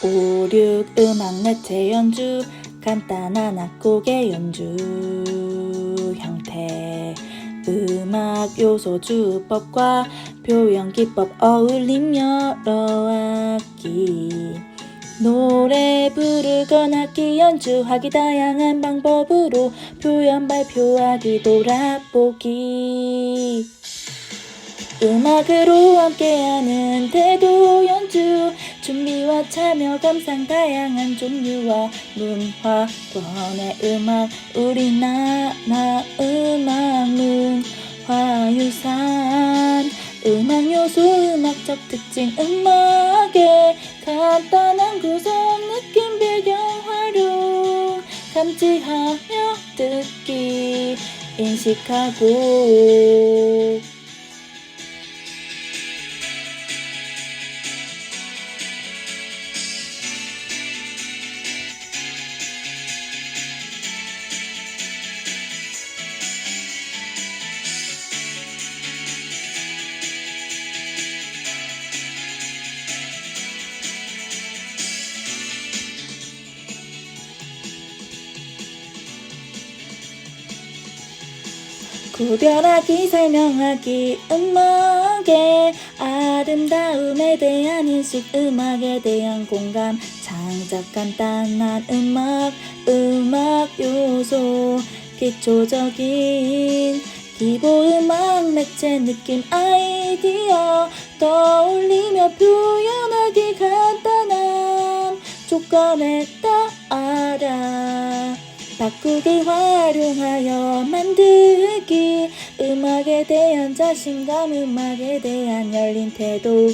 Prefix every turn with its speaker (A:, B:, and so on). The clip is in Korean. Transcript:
A: 오륙 음악 매체 연주 간단한 악곡의 연주 형태. 음악 요소 주법과 표현 기법 어울림 여러 악기. 노래 부르거나 악기 연주하기 다양한 방법으로 표현 발표하기 돌아보기. 음악으로 함께하는 태도 준비와 참여 감상 다양한 종류와 문화권의 음악 우리나라 음악 문화유산. 음악 요소 음악적 특징 음악의 간단한 구성 느낌 배경 활용 감지하며 듣기 인식하고 구별하기 설명하기 음악의 아름다움에 대한 인식 음악에 대한 공감. 창작 간단한 음악 음악 요소. 기초적인 기보 음악 매체 느낌 아이디어. 떠올리며 표현하기 간단함. 조건에 따라 바꾸기 활용하여 만들기. 음악에 대한 자신감 음악에 대한 열린 태도